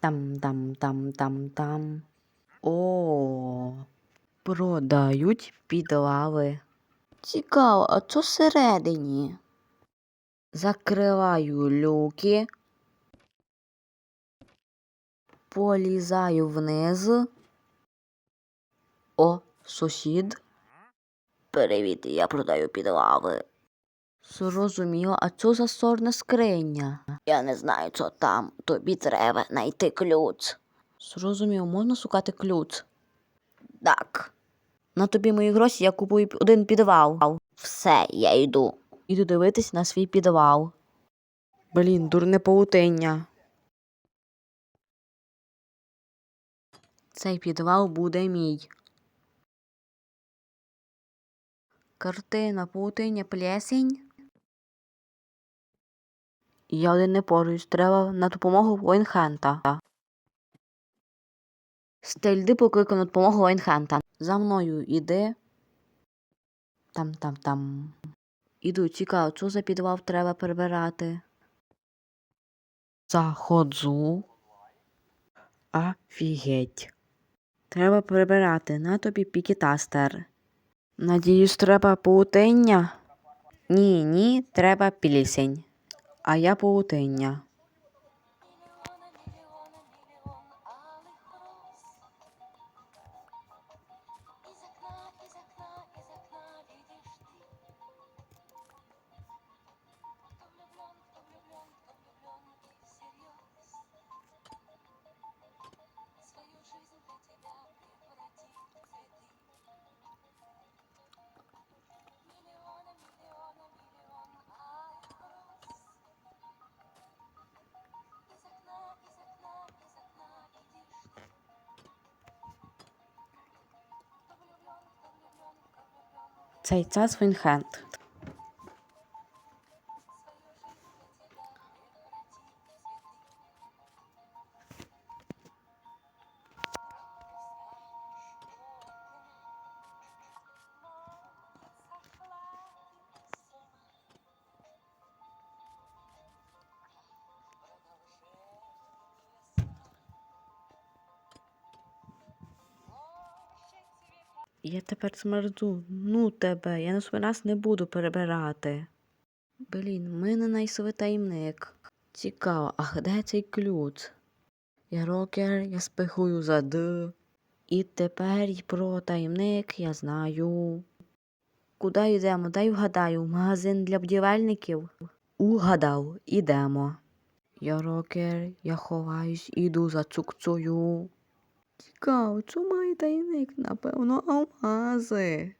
Там-там-там-там-там. О, продають підлави. Цікаво, а що всередині? Закриваю люки. Полізаю вниз. О, сусід. Привіт, я продаю підлави. Зрозуміло, а що за сорна скриня? Я не знаю, що там. Тобі треба знайти ключ. Зрозуміло, можна шукати ключ? Так. На тобі мої гроші я купую один підвал. Все, я йду. Іду дивитись на свій підвал. Блін, дурне паутиння. Цей підвал буде мій. Картина, паутиння, плесень. Я один не поруюсь, треба на допомогу Войнхента. Стельди покликав на допомогу Войнхента. За мною іди. Там-там-там. Іду, цікаво, що за підвал треба прибирати. Заходжу. Офігеть. Треба прибирати. На тобі пікітастер. Надіюсь, треба паутиння? Ні, ні, треба пілісень. А я паутиння. Цей час Войнхент. свою Я тепер смерду. Ну тебе, я на раз не буду перебирати. Блін, в мене найсовий таємник. Цікаво, а де цей ключ? Я рокер, я спихую за Д. І тепер про таємник я знаю. Куди йдемо? Дай вгадаю, магазин для будівельників? Угадав, ідемо. Я рокер, я ховаюсь, іду за цукцою. Цікаво, чому має таємник? Напевно, алмази.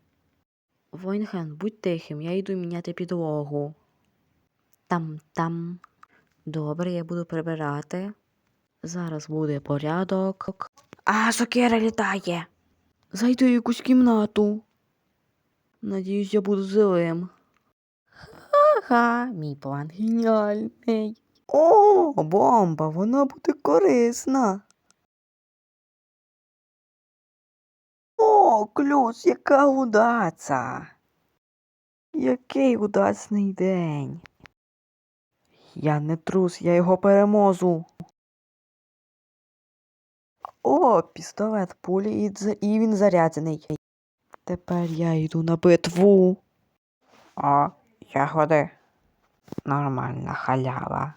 Войнген, будь тихим, я йду міняти підлогу. Там-там. Добре, я буду прибирати. Зараз буде порядок. А, сокира літає. Зайду в якусь кімнату. Надіюсь, я буду злим. Ха-ха, мій план геніальний. О, бомба, вона буде корисна. Клюс, яка удаця! Який удачний день. Я не трус, я його переможу. О, пістолет пулі і він заряджений. Тепер я йду на битву. О, ягоди. Нормальна халява.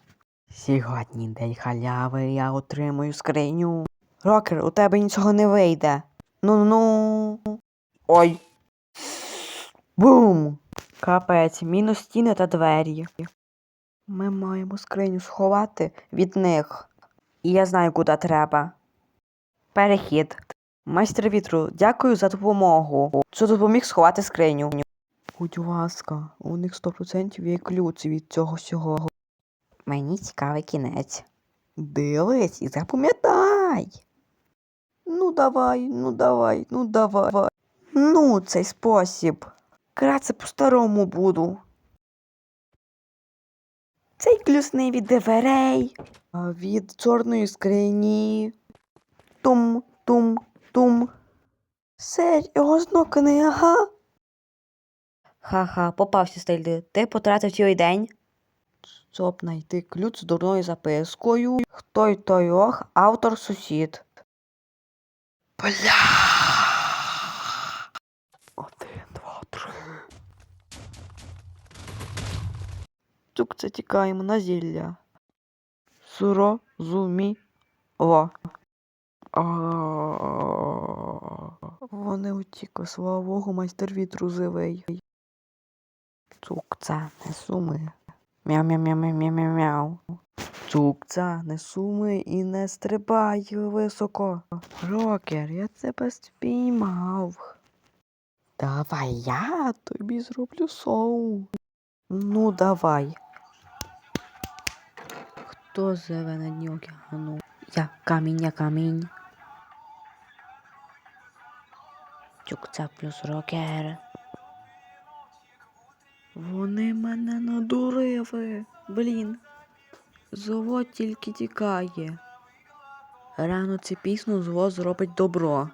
Сьогодні день халяви, я отримую скриню. Рокер, у тебе нічого не вийде. Ну-ну. Ой. Бум! Капець, мінус стіни та двері. Ми маємо скриню сховати від них. І я знаю, куди треба. Перехід. Майстер вітру, дякую за допомогу. Що допоміг сховати скриню. Будь ласка, у них 100% є ключ від цього всього. Мені цікавий кінець. Дивись і запам'ятай. Ну давай, ну давай, ну давай. Ну, цей спосіб. Кратце по-старому буду. Цей ключ не від дверей, від чорної скрині. Тум, тум, тум. Серйозно, книга? Ха-ха, попався стильди. Ти потратив цілий день. щоб знайти ключ з дурною запискою. Хто й той ох, автор сусід. Бля. Один, два, три. Цук це тікаємо на зілля. Зрозуміло. А, Вони утікли, слава Богу, майстер вітру живий. Цукця, не суми. Мяу-мяу-мяу-мяу-мяу-мяу. Цукця, не суми і не стрибай високо. Рокер, я тебе спіймав. Давай я тобі зроблю соу. Ну, давай. Хто живе на дні океану? Я камінь, я камінь. Чукця плюс рокер. Вони мене надурили. Блін. Зло тільки тікає. Рано чи пізно зло зробить добро.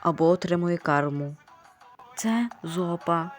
Або отримує карму. Це зопа.